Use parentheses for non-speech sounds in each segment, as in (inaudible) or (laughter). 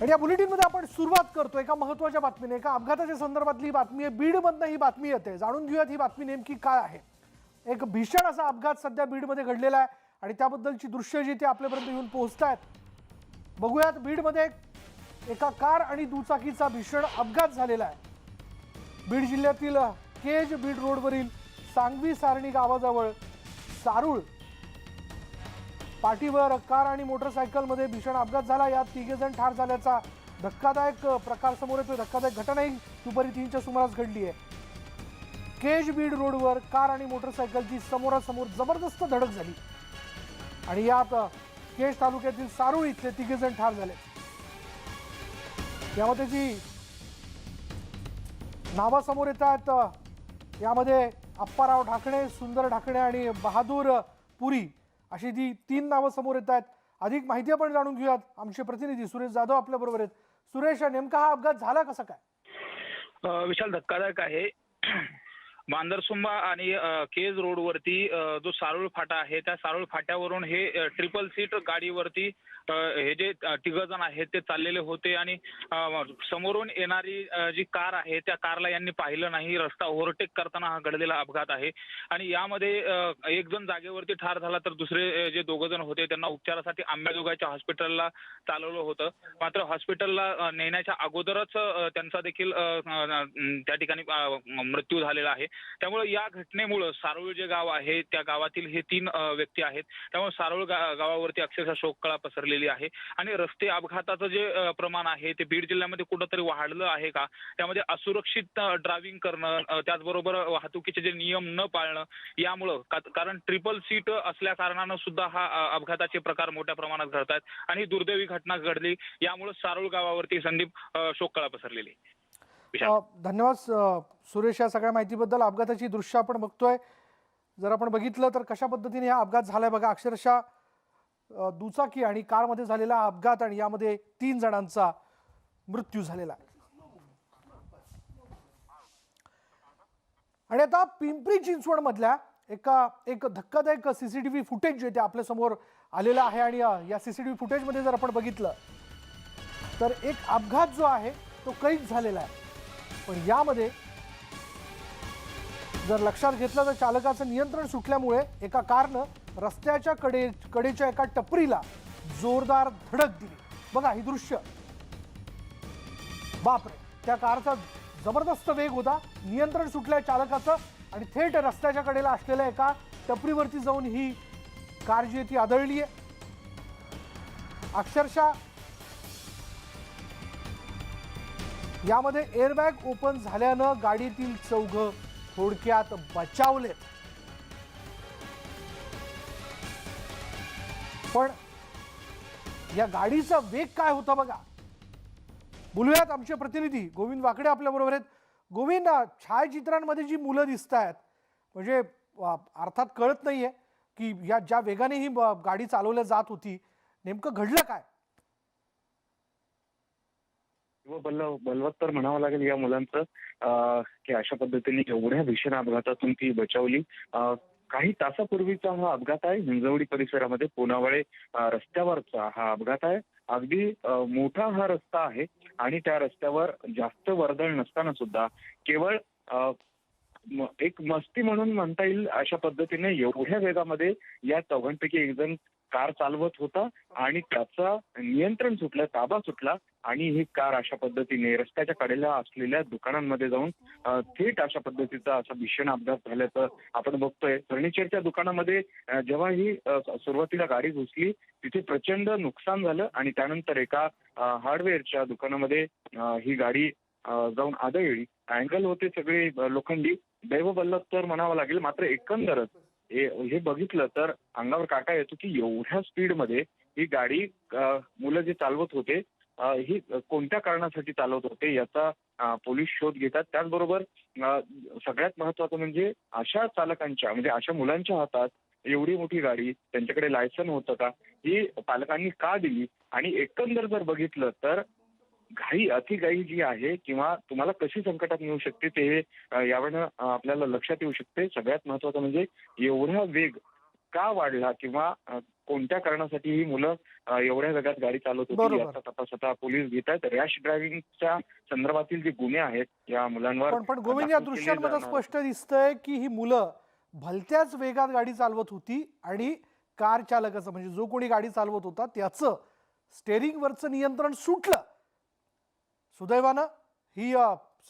आणि या बुलेटिनमध्ये आपण सुरुवात करतो एका महत्त्वाच्या बातमीने. एका अपघाताच्या संदर्भातली ही बातमी आहे. बीडमधनं ही बातमी येते. जाणून घेऊयात ही बातमी नेमकी काय आहे. एक भीषण असा अपघात सध्या बीडमध्ये घडलेला आहे आणि त्याबद्दलची दृश्य जी ती आपल्यापर्यंत येऊन पोहोचत आहेत बघूयात बीडमध्ये एका कार आणि दुचाकीचा भीषण अपघात झालेला आहे. बीड जिल्ह्यातील केज बीड रोडवरील सांगवी सारणी गावाजवळ सारूळ पाठीवर कार आणि मोटरसायकलमध्ये भीषण अपघात झाला. यात तिघे जण ठार झाल्याचा धक्कादायक प्रकार समोर येतोय. धक्कादायक घटनाही दुपारी तीनच्या सुमारास घडली आहे. केज बीड रोडवर कार आणि मोटरसायकलची समोरासमोर जबरदस्त धडक झाली. आणि यात केज तालुक्यातील सारूळ इथले तिघे जण ठार झाले. यामध्ये जी नावासमोर येत आहेत यामध्ये अप्पाराव ढाकणे सुंदर ढाकणे आणि बहादूर पुरी अशी ती तीन नावं समोर येत आहेत अधिक माहिती आपण जाणून घेऊयात. आमचे प्रतिनिधी सुरेश जाधव आपल्या बरोबर आहेत. सुरेश नेमका हा अपघात झाला कसा काय? विशाल धक्कादायक आहे. (clears throat) बांदरसुंबा आणि केज रोडवरती जो सारूळ फाटा आहे त्या सारूळ फाट्यावरून हे ट्रिपल सीट गाडीवरती हे जे तिघजण आहेत ते चाललेले होते आणि समोरून येणारी जी कार आहे त्या कारला यांनी पाहिलं नाही. रस्ता ओव्हरटेक करताना हा घडलेला अपघात आहे. आणि यामध्ये एक जण जागेवरती ठार झाला तर दुसरे जे दोघं जण होते त्यांना उपचारासाठी आंब्याजोगाईच्या हॉस्पिटलला चालवलं होतं. मात्र हॉस्पिटलला नेण्याच्या अगोदरच त्यांचा देखील त्या ठिकाणी मृत्यू झालेला आहे. त्यामुळे या घटनेमुळं सारोळ जे गाव आहे त्या गावातील हे तीन व्यक्ती आहेत. त्यामुळे सारोळ गा- गावावरती अक्षरशः शोककळा पसरलेली आहे. आणि रस्ते अपघाताचं जे प्रमाण आहे ते बीड जिल्ह्यामध्ये कुठंतरी वाढलं आहे का? त्यामध्ये असुरक्षित ड्रायव्हिंग करणं त्याचबरोबर वाहतुकीचे जे नियम न पाळणं यामुळं कारण ट्रिपल सीट असल्या कारणानं सुद्धा हा अपघाताचे प्रकार मोठ्या प्रमाणात घडतात आणि दुर्दैवी घटना घडली. यामुळे सारोळ गावावरती संदीप शोककळा पसरलेली. धन्यवाद सुरेश या सगळ्या माहितीबद्दल. अपघाताची दृश्य आपण बघतोय. जर आपण बघितलं तर कशा पद्धतीने हा अपघात झालाय बघा. अक्षरशः दुचाकी आणि कारमध्ये झालेला अपघात आणि यामध्ये तीन जणांचा मृत्यू झालेला आहे. आणि आता पिंपरी चिंचवडमधल्या एका एक धक्कादायक सीसीटीव्ही फुटेज जे ते आपल्यासमोर आलेलं आहे आणि या सीसीटीव्ही फुटेजमध्ये जर आपण बघितलं तर एक अपघात जो आहे तो कैद झालेला आहे. पण यामध्ये जर लक्षात घेतलं तर चालकाचं नियंत्रण सुटल्यामुळे एका कारनं रस्त्याच्या कडे कडेच्या एका टपरीला जोरदार धडक दिली. बघा ही दृश्य. बापरे त्या कारचा जबरदस्त वेग होता. नियंत्रण सुटल्या चालकाचं आणि थेट रस्त्याच्या कडेला असलेल्या एका टपरीवरती जाऊन ही कार जी ती आदळली आहे. अक्षरशः यामध्ये एअरबॅग ओपन झाल्यानं गाडीतील चौघ थोडक्यात बचावले पण या गाडीचा वेग काय होता बघा? बोलूयात आमचे प्रतिनिधी गोविंद वाकडे आपल्या बरोबर आहेत. गोविंद छायाचित्रांमध्ये जी मुलं दिसत आहेत म्हणजे अर्थात कळत नाहीये की या ज्या वेगाने ही गाडी चालवल्या जात होती नेमकं घडलं काय? हो, बल्लव बलवत्तर म्हणावं लागेल या मुलांचं की अशा पद्धतीने एवढ्या भीषण अपघातातून ती बचावली. काही तासापूर्वीचा हा अपघात आहे. हिंजवडी परिसरामध्ये पुनावळे रस्त्यावरचा हा अपघात आहे. अगदी मोठा हा रस्ता आहे आणि त्या रस्त्यावर जास्त वर्दळ नसताना सुद्धा केवळ एक मस्ती म्हणून म्हणता येईल अशा पद्धतीने एवढ्या वेगामध्ये या चौघांपैकी एक जण कार चालवत होता आणि त्याचा नियंत्रण सुटलं ताबा सुटला. आणि ही कार अशा पद्धतीने रस्त्याच्या कडेला असलेल्या दुकानांमध्ये जाऊन थेट अशा पद्धतीचा असा भीषण अपघात झाल्याचं आपण बघतोय. फर्निचरच्या दुकानामध्ये जेव्हा ही सुरुवातीला गाडी घुसली तिथे प्रचंड नुकसान झालं आणि त्यानंतर एका हार्डवेअरच्या दुकानामध्ये ही गाडी जाऊन आदळली. अँगल होते सगळे लोखंडी. दैव बल्लभ म्हणावं लागेल मात्र एकंदरच हे हे बघितलं तर अंगावर काटा येतो की एवढ्या स्पीडमध्ये ही गाडी मुलं जे चालवत होते ही कोणत्या कारणासाठी चालवत होते याचा पोलीस शोध घेतात. त्याचबरोबर सगळ्यात महत्वाचं म्हणजे अशा चालकांच्या म्हणजे अशा मुलांच्या हातात एवढी मोठी गाडी त्यांच्याकडे लायसन होतं का ही पालकांनी का दिली? आणि एकंदर जर बघितलं तर घाई अतिघाई जी आहे किंवा तुम्हाला कशी संकटात येऊ शकते ते अ, आपल्याला लक्षात येऊ शकते. सगळ्यात महत्वाचं म्हणजे एवढा वेग का वाढला किंवा कोणत्या कारणासाठी ही मुलं एवढ्या वेगात गाडी चालवत होती. याचा तपास आता पोलीस घेत आहेत रॅश ड्रायव्हिंगच्या संदर्भातील जे गुन्हे आहेत या मुलांवर पण गोविंद या दृश्यांमध्ये. स्पष्ट दिसतंय की ही मुलं भलत्याच वेगात गाडी चालवत होती आणि कार चालकाचं म्हणजे जो कोणी गाडी चालवत होता त्याचं स्टेअरिंगवरचं नियंत्रण सुटलं सुदैवानं ही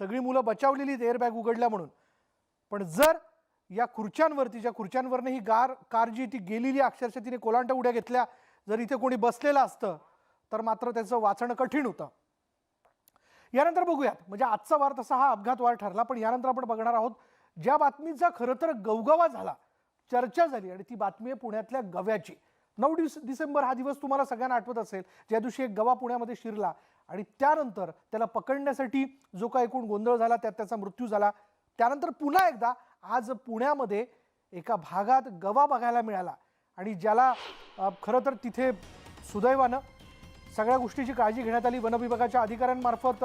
सगळी मुलं बचावलेली एअरबॅग उघडल्या म्हणून पण जर या खुर्च्यांवरती ज्या खुर्च्यांवरनं ही गार कार जी ती गेलेली अक्षरशः तिने कोलांटा उड्या घेतल्या. जर इथे कोणी बसलेलं असतं तर मात्र त्याचं वाचणं कठीण होतं. यानंतर बघूयात. म्हणजे आजचा वार तसा हा अपघात वार ठरला पण यानंतर आपण बघणार आहोत ज्या बातमीचा खरं तर गवगवा झाला चर्चा झाली आणि ती बातमी आहे पुण्यातल्या गव्याची. नऊ डिस डिसेंबर हा दिवस तुम्हाला सगळ्यांना आठवत असेल ज्या दिवशी एक गवा पुण्यामध्ये शिरला आणि त्यानंतर त्याला पकडण्यासाठी जो काय एकूण गोंधळ झाला त्यात त्याचा मृत्यू झाला. त्यानंतर पुन्हा एकदा आज पुण्यामध्ये एका भागात गवा बघायला मिळाला. आणि ज्याला खरं तर तिथे सुदैवानं सगळ्या गोष्टीची काळजी घेण्यात आली. वनविभागाच्या अधिकाऱ्यांमार्फत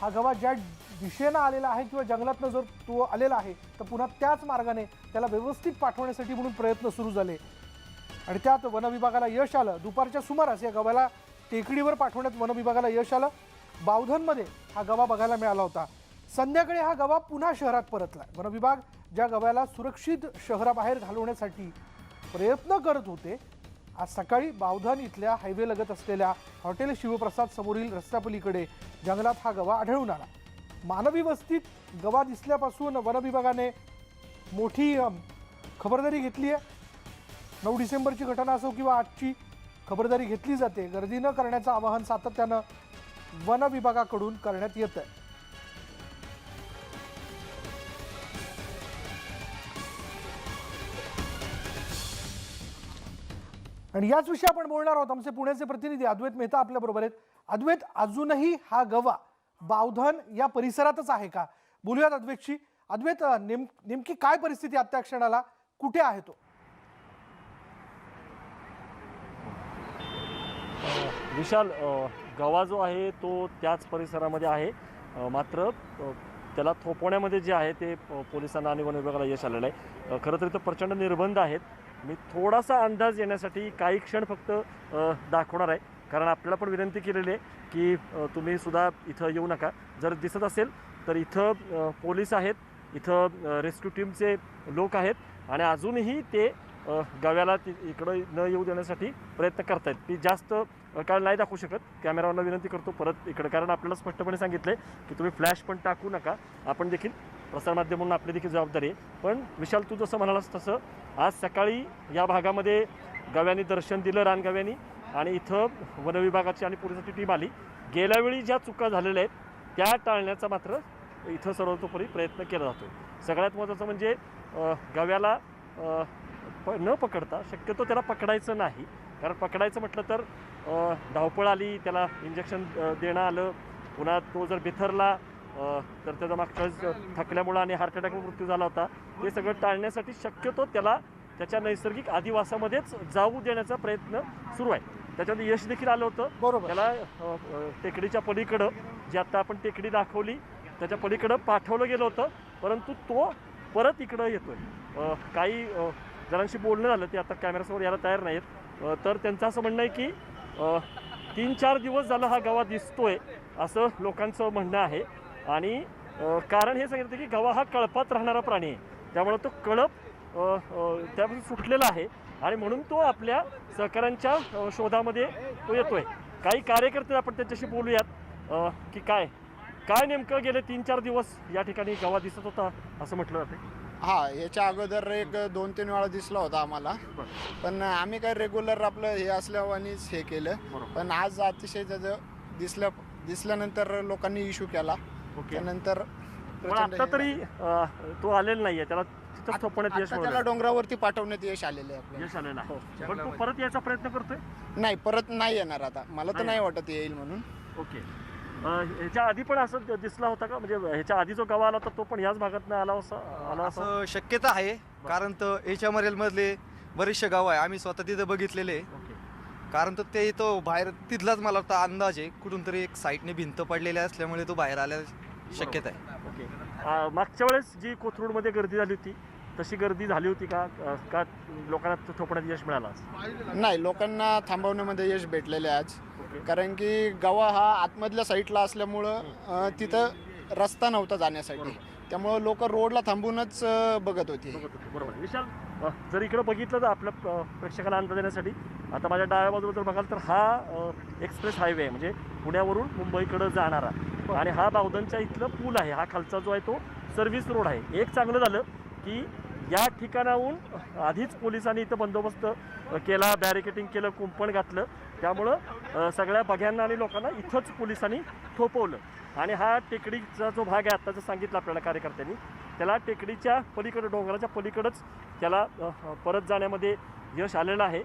हा गवा ज्या दिशेनं आलेला आहे किंवा जंगलातनं जर तो आलेला आहे तर पुन्हा त्याच मार्गाने त्याला व्यवस्थित पाठवण्यासाठी म्हणून प्रयत्न सुरू झाले. आणि त्यात वनविभागाला यश आलं. दुपारच्या सुमारास या गव्याला टेकडीवर पाठवण्यात वनविभागाला यश आलं. बावधनमध्ये हा गवा बघायला मिळाला होता. संध्याकाळी हा गवा पुन्हा शहरात परतला वनविभाग ज्या गव्याला सुरक्षित शहराबाहेर घालवण्यासाठी प्रयत्न करत होते आज सकाळी बावधन इथल्या हायवे लगत असलेल्या हॉटेल शिवप्रसाद समोरील रस्त्यापलीकडे जंगलात हा गवा आढळून आला. मानवी वस्तीत गवा दिसल्यापासून वनविभागाने मोठी खबरदारी घेतली आहे. नऊ डिसेंबरची घटना असो किंवा आजची खबरदारी घेतली जाते गर्दी न करण्याचं आवाहन सातत्यानं वन विभागाकडून करण्यात येत आहे आणि याच विषयी आपण बोलणार आहोत. आमचे पुण्याचे प्रतिनिधी अद्वैत मेहता आपल्या बरोबर आहेत. अद्वैत अजूनही हा गवा बावधन या परिसरातच आहे का? बोलूयात अद्वैतशी अद्वैत नेम नेमकी काय परिस्थिती आत्या क्षणाला? कुठे आहे तो? विशाल गवा जो आहे तो त्याच परिसरामध्ये आहे. मात्र त्याला थोपवण्यामध्ये जे आहे ते पोलिसांना आणि वन विभागाला यश आलेलं आहे. खरं तर इथं प्रचंड निर्बंध आहेत. मी थोडासा अंदाज येण्यासाठी काही क्षण फक्त दाखवणार आहे. कारण आपल्याला पण विनंती केलेली आहे की तुम्ही सुद्धा इथं येऊ नका. जर दिसत असेल तर इथं पोलीस आहेत इथं रेस्क्यू टीमचे लोक आहेत आणि अजूनही ते गाव्याला गव्याला ति- इकडं न येऊ देण्यासाठी प्रयत्न करतायत. ती जास्त काय काळ नाही दाखवू शकत. कॅमेरावरला विनंती करतो परत इकडं. कारण आपल्याला स्पष्टपणे सांगितलं आहे की तुम्ही फ्लॅश पण टाकू नका. आपण देखील प्रसारमाध्यम म्हणून आपली देखील जबाबदारी आहे. पण विशाल तू जसं म्हणालास तसं आज सकाळी या भागामध्ये गव्यांनी दर्शन दिलं रानगव्यांनी आणि इथं वनविभागाची आणि पोलिसांची टीम आली. गेल्यावेळी ज्या चुका झालेल्या आहेत त्या टाळण्याचा मात्र इथं सर्वतोपरी प्रयत्न केला जातो सगळ्यात महत्त्वाचं म्हणजे गव्याला प न पकडता शक्यतो त्याला पकडायचं नाही. कारण पकडायचं म्हटलं तर धावपळ आली त्याला इंजेक्शन देणं आलं. पुन्हा तो जर बिथरला तर त्याचा वेळेस थकल्यामुळं आणि हार्ट अटॅक मृत्यू झाला होता. ते सगळं टाळण्यासाठी शक्यतो त्याला त्याच्या नैसर्गिक आदिवासामध्येच जाऊ देण्याचा प्रयत्न सुरू आहे. त्याच्यामध्ये यश देखील आलं होतं. बरोबर. त्याला टेकडीच्या पलीकडं जी आता आपण टेकडी दाखवली त्याच्या पलीकडं पाठवलं गेलं होतं. परंतु तो परत इकडं येतोय. काही जणांशी बोलणं झालं ते आता कॅमेऱ्यासमोर यायला तयार नाहीत तर त्यांचं असं म्हणणं आहे की तीन चार दिवस झालं हा गवा दिसतोय असं लोकांचं म्हणणं आहे. आणि कारण हे सांगितलं की गवा हा कळपात राहणारा प्राणी आहे. त्यामुळे तो कळप त्यापासून सुटलेला आहे आणि म्हणून तो आपल्या सहकाऱ्यांच्या शोधामध्ये तो येतोय. काही कार्यकर्ते आपण त्यांच्याशी बोलूयात की काय काय नेमकं गेले तीन चार दिवस या ठिकाणी गवा दिसत होता असं म्हटलं जाते. हा याच्या अगोदर एक दोन तीन वेळा दिसला होता आम्हाला. पण आम्ही काय रेग्युलर आपलं हे असल्यावानीच हे केलं. पण आज अतिशय त्याचं दिसल्या दिसल्यानंतर लोकांनी इश्यू केला. ओके. त्यानंतर पण प्रचंड आता हे तरी. अ, तो आलेला नाहीये. त्याला तिथंच थोपण्यात यश आता त्याला मिळालं. डोंगरावरती पाठवण्यात यश आलेलं आहे आपल्याला. यश आलेलं आहे. हो. पण तो परत यायचा प्रयत्न करतोय? नाही परत नाही येणार आता. मला तर नाही नाही वाटत येईल म्हणून. ओके. अ, ह्याच्या आधी पण असं द- दिसला होता का? म्हणजे ह्याच्या आधी जो गवा आला होता तो पण याच भागात आला असा आला असा? असं शक्यता आहे. कारण तर एच एम आर मधले बरेचसे गाव आहे. आम्ही स्वतः तिथं बघितलेले आहे. कारण तर ते तो बाहेर तिथलाच मला वाटतं अंदाज आहे. कुठून तरी एक साईडने भिंत पडलेली असल्यामुळे तो बाहेर आल्या शक्यता आहे. ओके. अ, मागच्या वेळेस जी कोथरूडमध्ये गर्दी झाली होती तशी गर्दी झाली होती का? अ, का लोकांना थोपण्यात यश मिळालं? नाही लोकांना थांबवण्यामध्ये यश भेटलेले आहे आज. कारण की गवा हा आतमधल्या साईडला असल्यामुळं अ, तिथं रस्ता नव्हता जाण्यासाठी. त्यामुळं लोक रोडला थांबूनच बघत होती. बघत होतो, बरोबर. विशाल अ, जर इकडे बघितलं तर आपल्या अ, प्रेक्षकाला अंदाज देण्यासाठी आता माझ्या डाव्या बाजूला जर बघाल तर हा अ, एक्सप्रेस हायवे आहे. म्हणजे पुण्यावरून मुंबईकडं जाणारा. आणि हा बावधनच्या इथलं पूल आहे. हा खालचा जो आहे तो सर्व्हिस रोड आहे. एक चांगलं झालं की या ठिकाणाहून आधीच पोलिसांनी इथं बंदोबस्त अ, केला बॅरिकेटिंग केलं कुंपण घातलं. त्यामुळं अ, सगळ्या बघ्यांना आणि लोकांना इथंच पोलिसांनी थोपवलं आणि हा टेकडीचा जो भाग आहे आत्ताचं सांगितलं आपल्याला कार्यकर्त्यांनी त्याला टेकडीच्या पलीकडं डोंगराच्या पलीकडंच त्याला परत जाण्यामध्ये यश आलेलं आहे.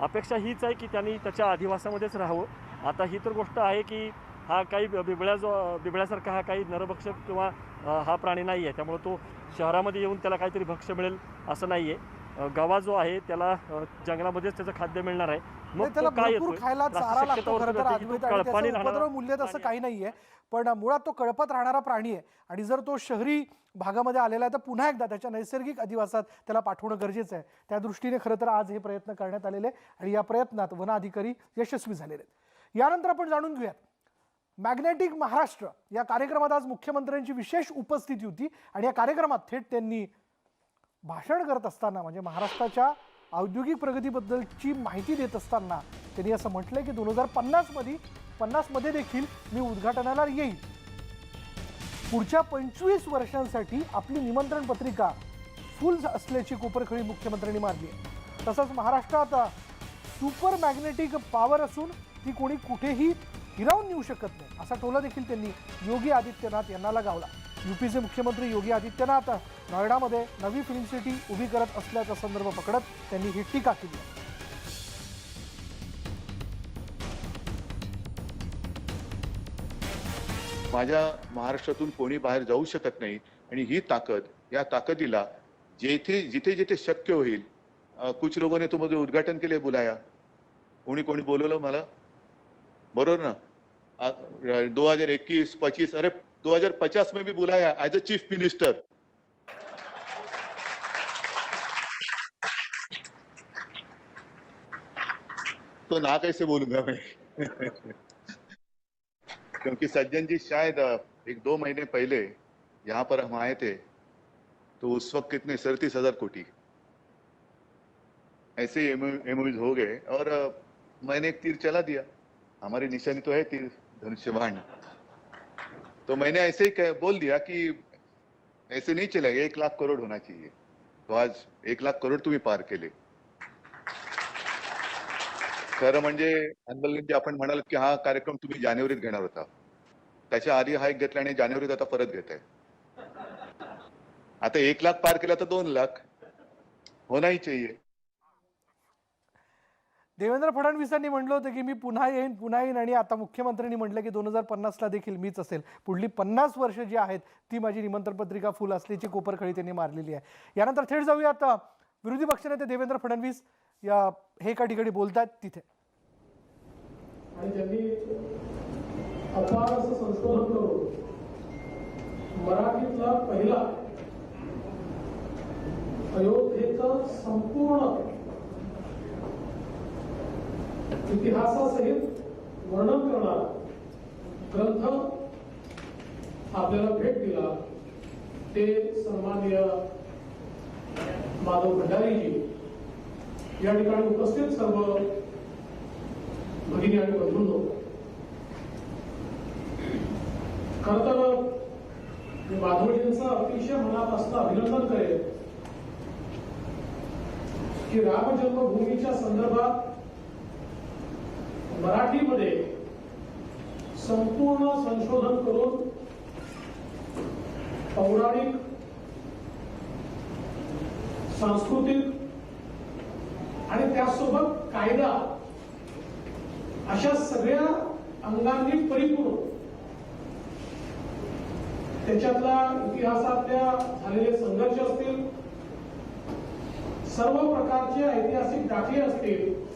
अपेक्षा हीच आहे की त्यांनी त्याच्या अधिवासामध्येच राहावं. आता ही तर गोष्ट आहे की हा काही बिबळ्या जो बिबळ्यासारखा हा काही नरभक्षक किंवा हा प्राणी नाही आहे त्यामुळे तो शहरामध्ये येऊन त्याला काहीतरी भक्ष्य मिळेल असं नाही आहे गवा जो आहे त्याला जंगलामध्येच त्याचं खाद्य मिळणार आहे. मग त्याला भरपूर खायला चारा लागतो खरं तर उपद्रव मूल्य तसं काही नाहीये पण मुळात तो कळपत राहणारा प्राणी आहे. आणि जर तो शहरी भागामध्ये आलेला आहे तर पुन्हा एकदा त्याच्या नैसर्गिक अधिवासात त्याला पाठवणं गरजेचं आहे. त्या दृष्टीने खरं तर आज हे प्रयत्न करण्यात आलेले आणि या प्रयत्नात वन अधिकारी यशस्वी झालेले आहेत. यानंतर आपण जाणून घेऊयात. मॅग्नेटिक महाराष्ट्र या कार्यक्रमात आज मुख्यमंत्र्यांची विशेष उपस्थिती होती. आणि या कार्यक्रमात थेट त्यांनी भाषण करत असताना म्हणजे महाराष्ट्राच्या औद्योगिक प्रगतीबद्दलची माहिती देत असताना त्यांनी असं म्हटलंय की दोन हजार पन्नासमध्ये पन्नासमध्ये देखील मी उद्घाटनाला येईल. पुढच्या पंचवीस वर्षांसाठी आपली निमंत्रण पत्रिका फुल असल्याची कोपरखळी मुख्यमंत्र्यांनी मारली आहे. तसंच महाराष्ट्रात सुपर मॅग्नेटिक पॉवर असून ती कोणी कुठेही हिरावून नेऊ शकत नाही असा टोला देखील त्यांनी योगी आदित्यनाथ यांना लगावला युपीचे मुख्यमंत्री योगी आदित्यनाथ नोएडामध्ये नवी फिल्म सिटी उभी करत असल्याचा संदर्भ पकडत त्यांनी ही टीका केली आहे. माझ्या महाराष्ट्रातून कोणी बाहेर जाऊ शकत नाही आणि ही ताकद या ताकदीला जेथे जिथे जिथे शक्य होईल कुछ लोगों ने उद्घाटन केले बोलाया बुलाया. कोणी कोणी बोलवलं मला? बरोबर ना? दो हजार एकवीस पचीस अरे दो हज़ार पचास में भी बुलाया एज अ चीफ मिनिस्टर तो ना कैसे बोलूँगा मैं? (laughs) क्योंकि सज्जन जी, शायद एक दो महीने पहले यहाँ पर हम आए थे तो उस वक्त कितने सड़तीस हज़ार कोटी। ऐसे ही हो गए। और मैंने एक तीर चला दिया। हमारी निशानी तो है तीर, धनुष्यबाण। तो मैंने ऐसे ही बोल दिया कि ऐसे नहीं चलेगा एक लाख करोड़ होना चाहिए। तो आज एक लाख करोड़ तुम्ही पार केले। खरं म्हणजे अनबलजी आपण म्हणाल की हा कार्यक्रम तुम्ही जानेवारीत घेणार होता. त्याच्या आधी हा एक घेतला आणि जानेवारीत आता परत घेत आहे. आता एक लाख पार केला तर दोन लाख. होनाही चाहिए. देवेंद्र फडणवीसांनी म्हटलं होतं की मी पुन्हा येईन पुन्हा येईन आणि आता मुख्यमंत्र्यांनी म्हटलं की दोन हजार पन्नासला देखील मीच असेल. पुढली पन्नास वर्ष जी आहेत ती माझी निमंत्रण पत्रिका फुल असल्याची कोपरखळी त्यांनी मारलेली आहे. यानंतर थेट जाऊयात आता विरोधी पक्षनेते देवेंद्र फडणवीस या हे एका ठिकाणी बोलतात तिथे. आणि त्यांनी अपार असं संशोधन करून मराठीतला पहिला अयोध्येचा संपूर्ण इतिहासासहित वर्णन करणारा ग्रंथ आपल्याला भेट दिला. ते सन्माननीय माधव भंडारीजी. या ठिकाणी उपस्थित सर्व भगिनी आणि बंधूंनो. खर तर मी माधवजींचं अतिशय मनापासून अभिनंदन करेल की राम जन्मभूमीच्या संदर्भात मराठीमध्ये संपूर्ण संशोधन करून पौराणिक सांस्कृतिक आणि त्यासोबत कायदा अशा सगळ्या अंगांनी परिपूर्ण त्याच्यातला इतिहासातल्या झालेले संघर्ष असतील सर्व प्रकारचे ऐतिहासिक दाखले असतील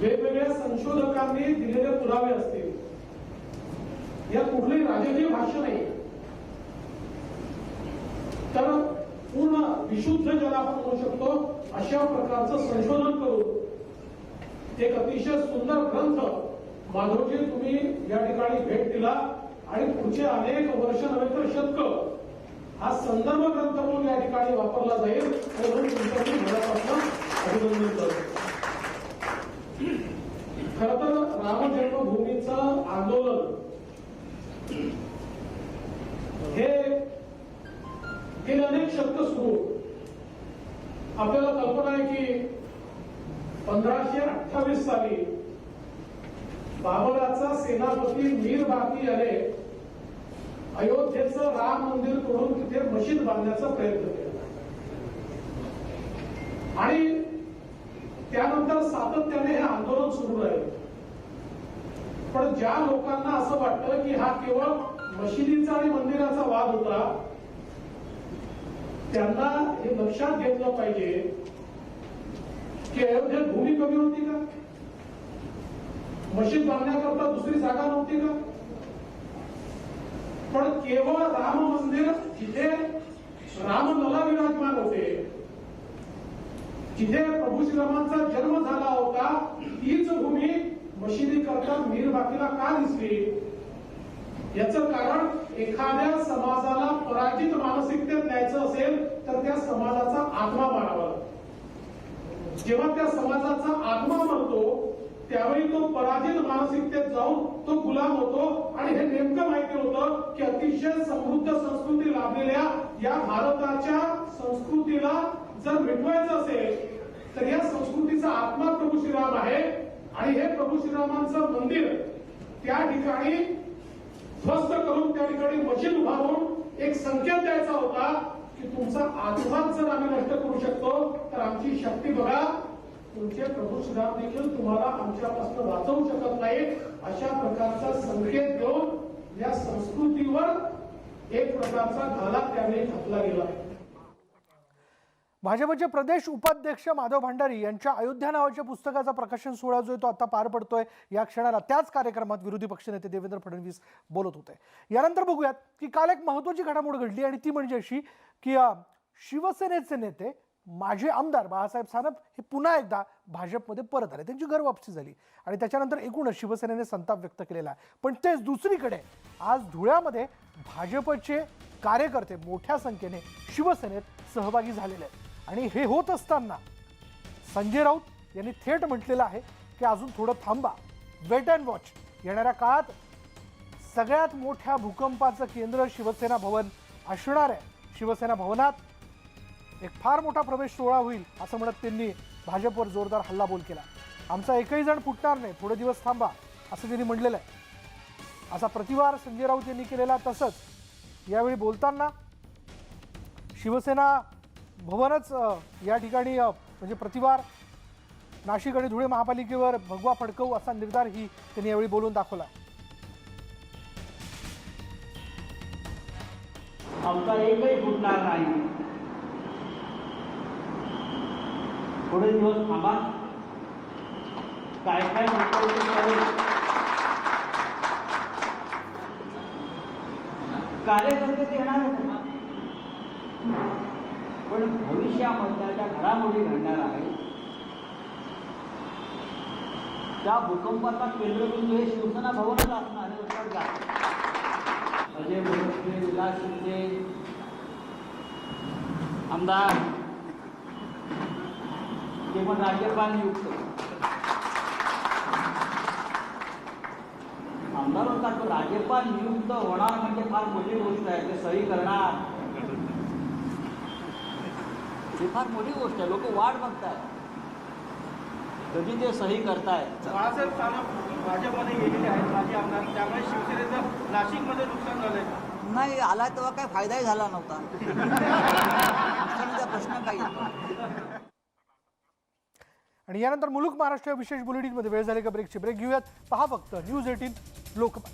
वेगवेगळ्या संशोधकांनी दिलेले पुरावे असतील. यात कुठलंही राजकीय भाष्य नाही. तर पूर्ण विशुद्ध ज्याला आपण म्हणू शकतो अशा प्रकारचं संशोधन करून एक अतिशय सुंदर ग्रंथ माधवजी तुम्ही या ठिकाणी भेट दिला आणि पुढचे अनेक वर्ष नव्हे तर शतक हा संदर्भ ग्रंथ म्हणून या ठिकाणी वापरला जाईल. म्हणून तुमचं मी मनापासून अभिनंदन करतो खर तर आंदोलन. हे गेले अनेक शब्द सुरू. आपल्याला कल्पना आहे की पंधराशे अठ्ठावीस साली बाबराचा सेनापती मीर बाकी याने अयोध्येचं राम मंदिर तोडून तिथे मशीद बांधण्याचा प्रयत्न केला. आणि त्यानंतर सातत्याने हे आंदोलन सुरू राहिलं. पण ज्या लोकांना असं वाटतं की हा केवळ मशिदीचा आणि मंदिराचा वाद होता त्यांना हे लक्षात घेतलं पाहिजे की अयोध्येत भूमी कमी होती का? मशीद बांधण्याकरता दुसरी जागा नव्हती का? पण केवळ राम मंदिर जिथे रामलला विराजमान होते जिथे प्रभू श्रीरामांचा जन्म झाला होता तीच भूमी मशिदी करता मीर बाकीला का दिसली? याचं कारण एखाद्या समाजाला पराजित मानसिकतेत न्यायचं असेल तर त्या समाजाचा आत्मा मारावा जेव्हा त्या समाजाचा आत्मा मरतो त्यावेळी तो पराजित मानसिकतेत जाऊन तो गुलाम होतो. आणि हे नेमकं माहिती होतं की अतिशय समृद्ध संस्कृती लाभलेल्या या भारताच्या संस्कृतीला जर मिटवायचं असेल तर या संस्कृतीचा आत्मा प्रभू श्रीराम आहे. आणि हे प्रभू श्रीरामांचं मंदिर त्या ठिकाणी ध्वस्त करून त्या ठिकाणी मशीन उभारून एक संकेत द्यायचा होता की तुमचा आत्माच जर आम्ही नष्ट करू शकतो तर आमची शक्ती बघा. तुमचे प्रभू श्रीराम देखील तुम्हाला आमच्यापासून वाचवू शकत नाही अशा प्रकारचा संकेत देऊन या संस्कृतीवर एक प्रकारचा घाला त्याने घातला गेला. भाजपचे प्रदेश उपाध्यक्ष माधव भंडारी यांच्या अयोध्या नावाच्या पुस्तकाचा प्रकाशन सोहळा जो आहे तो आता पार पडतोय. या क्षणाला त्याच कार्यक्रमात विरोधी पक्षनेते देवेंद्र फडणवीस बोलत होते. यानंतर बघूयात की काल एक महत्वाची घडामोड घडली आणि ती म्हणजे अशी की शिवसेनेचे नेते माझे आमदार बाळासाहेब सानप हे पुन्हा एकदा भाजपमध्ये परत आले. त्यांची घरवापसी झाली आणि त्याच्यानंतर एकूणच शिवसेनेने संताप व्यक्त केलेला आहे. पण तेच दुसरीकडे आज धुळ्यामध्ये भाजपचे कार्यकर्ते मोठ्या संख्येने शिवसेनेत सहभागी झालेले आहेत. आणि हे होत असताना संजय राऊत यांनी थेट म्हटलेलं आहे की अजून थोडं थांबा. वेट अँड वॉच येणाऱ्या काळात सगळ्यात मोठ्या भूकंपाचं केंद्र शिवसेना भवन असणार आहे. शिवसेना भवनात एक फार मोठा प्रवेश सोहळा होईल असं म्हणत त्यांनी भाजपवर जोरदार हल्लाबोल केला. आमचा एकही जण फुटणार नाही. थोडे दिवस थांबा असं त्यांनी म्हटलेलं आहे. असा प्रतिवार संजय राऊत यांनी केलेला तसंच यावेळी बोलताना शिवसेना भवनच या ठिकाणी म्हणजे प्रतिवार नाशिक आणि धुळे महापालिकेवर भगवा फडकवू असा निर्धारही त्यांनी यावेळी बोलून दाखवला. आमचा एकही फुटणार नाही. थोडे दिवस थांबा. काय काय म्हणतो कार्यकर्ते ते येणार पण भविष्यामधल्या ज्या घडामोडी घडणार आहेत त्या भूकंपाचा केंद्रबिंदू हे शिवसेना भवनच असणार हे लक्षात घ्या. अजय मोहते विलास शिंदे आमदार ते पण राज्यपाल नियुक्त. आमदार होता तो राज्यपाल नियुक्त होणार म्हणजे फार मोठी गोष्ट आहे ते सही करणार. ही फार मोठी गोष्ट आहे. लोक वाट बघतायत. कधी ते सही बाळासाहेब सानप भाजपमध्ये गेलेले आहेत. माजी आमदार. त्यामुळे शिवसेनेचं नाशिकमध्ये नुकसान झालंय. नाही आला तेव्हा काय फायदाही झाला नव्हता. नुकसानीचा प्रश्न काही. आणि यानंतर मुलुक महाराष्ट्र विशेष बुलेटिनमध्ये वेळ झाली का ब्रेकची ब्रेक घेऊयात. पहा फक्त न्यूज एटीन लोकमत.